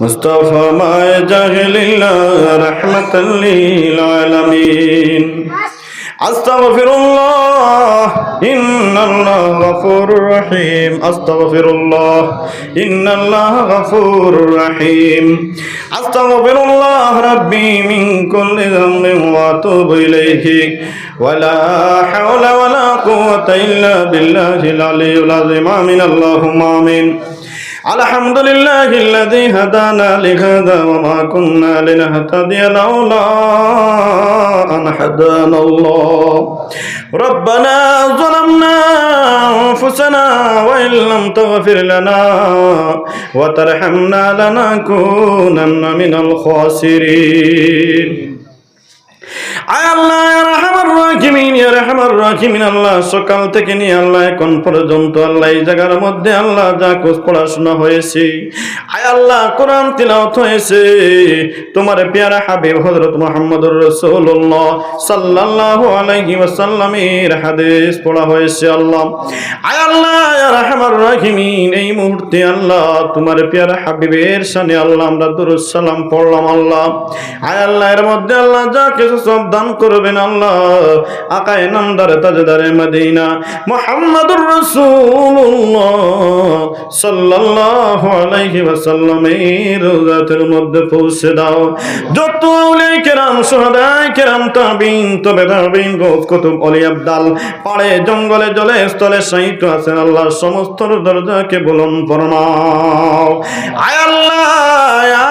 مصطفى ما جاهل الله رحمة للعالمين أستغفر الله إن الله غفور رحيم أستغفر الله إن الله غفور رحيم أستغفر الله ربي من كل ذنب وأتوب إليه ولا حول ولا قوة إلا بالله العلي العظيم آمين اللهم آمين আলহামদুলিল্লাহ الذي هدانا لهذا وما كنا لنهتدي لولا أن هدانا الله ربنا ظلمنا أنفسنا وإن لم تغفر لنا وترحمنا لنكونن من الخاسرين আল্লাহ রাহিমিন রাহিমিন, আল্লাহ, সকাল থেকে নিয়ে আল্লাহ, এখন পর্যন্ত আল্লাহ, এই জায়গার মধ্যে আল্লাহ, যা কোর্স পড়াশোনা হয়েছে, আয় আল্লাহ, কোরআন তিলাওয়াত হয়েছে। তোমার পেয়ারা হাবিব হযরত মুহাম্মদুর রাসূলুল্লাহ সাল্লাল্লাহু আলাইহি ওয়াসাল্লামের হাদিস পড়া হয়েছে আল্লাহ। আয় আল্লাহ রাহমার রাহিমিন, এই মুহূর্তে আল্লাহ, তোমার পেয়ারা হাবিবের শানে আল্লাহ, আমরা দুরূদ সালাম পড়লাম আল্লাহ। আয় আল্লাহ, এর মধ্যে আল্লাহ যা কিছু সব দান করবেন আল্লাহ। আকায় নামদার তাজদারে মদিনা। মুহাম্মাদুর রাসূলুল্লাহ সাল্লাল্লাহু আলাইহি রওজাতের মধ্যে পৌঁছে দাও। যত কেরাম সুহাদা কেরাম তাবিন, তবে তাবিন গৌস কুতুব, অলি, আবদাল, পাড়ে, জঙ্গলে, জলে, স্থলে সাহিত্য আছেন আল্লাহ। সমস্ত দরজাকে বলন ফরমাও আয় আল্লাহ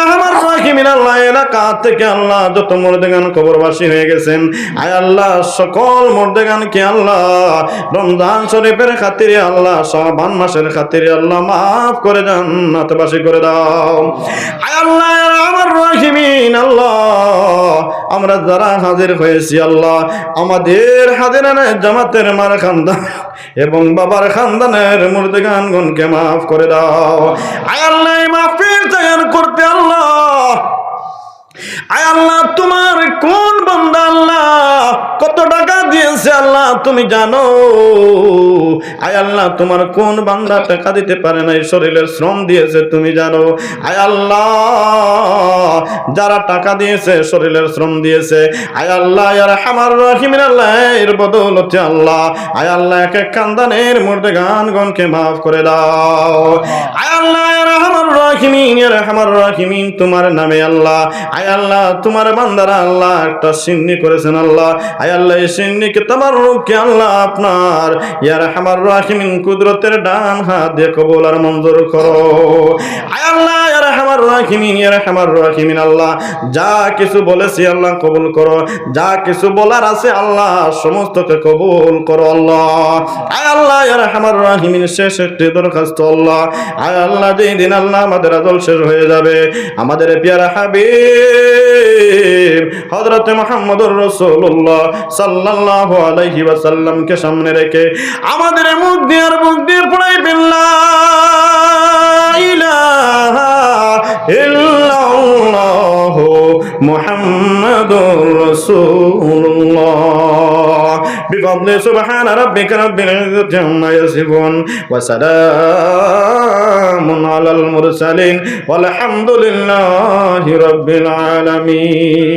মুর্দেগান আমার যারা হাজির হয়েছি আল্লাহ, আমাদের জামাতের মার খানদান এবং বাবার খানদানের মুর্দেগানগণকে মাফ করে দাও। আয় আল্লাহ তৈরি করতে আল্লাহ আয় আল্লাহ তোমার কোন বান্দা আল্লাহ কত টাকা দিয়েছে আল্লাহ তুমি জানো আয় আল্লাহ, তোমার কোন বান্দা টাকা দিতে পারে না এই শরীরের শ্রম দিয়েছে, তুমি জানো? আয় আল্লাহ, যারা টাকা দিয়েছে, শরীরের শ্রম দিয়েছে, আয় আল্লাহ, ইয়ার হামার রাহিমিন আল্লাহ এর বদৌলতে আল্লাহ, আয় আল্লাহ, এক এক কান্দানের মধ্যে গান গনকে মাফ করে দাও। আয় আল্লাহ রাহিমিন, ইয়ার হামার রাহিমিন, তোমার নামে আল্লাহ, আয় আল্লাহ, তোমার বান্দারা আল্লাহ, একটা সিন্নি করেছেন আল্লাহ, আয় আল্লাহ, এই সিন্নিকে তোমার রূপকে আল্লাহ আপনার, ইয়ার হামার রাহিমিন কুদরতের ডান হাত দিয়ে কবুল আর মঞ্জুর করো। আল্লাহ ইয়ার হামার রাহিমিন ইয়ার হামার রাহিমিন, আল্লাহ, যা কিছু বলেছি আল্লাহ কবুল করো। যা কিছু বলার আছে আল্লাহ সমস্তকে কবুল করো, আল্লাহ। আয় আল্লাহ ইয়ার হামার রাহিমিন, শেষ একটি দরখাস্ত, আল্লাহ। আয় আল্লাহ, যেই দিন আল্লাহ আমাদের আদল শেষ হয়ে যাবে। আমাদের পিয়ারা হাবিব হযরত মুহাম্মদুর রাসূলুল্লাহ সাল্লাল্লাহু আলাইহি ওয়াসাল্লামকে সামনে রেখে আমাদের মুখ দিয়ে আর মুখ দিয়ে পড়াইবেন লা ইলাহা ইল্লাল্লাহ মুহাম্মাদুর রাসূলুল্লাহ بفضل سبحان ربك رب العزة عما يصفون وسلام على المرسلين والحمد لله رب العالمين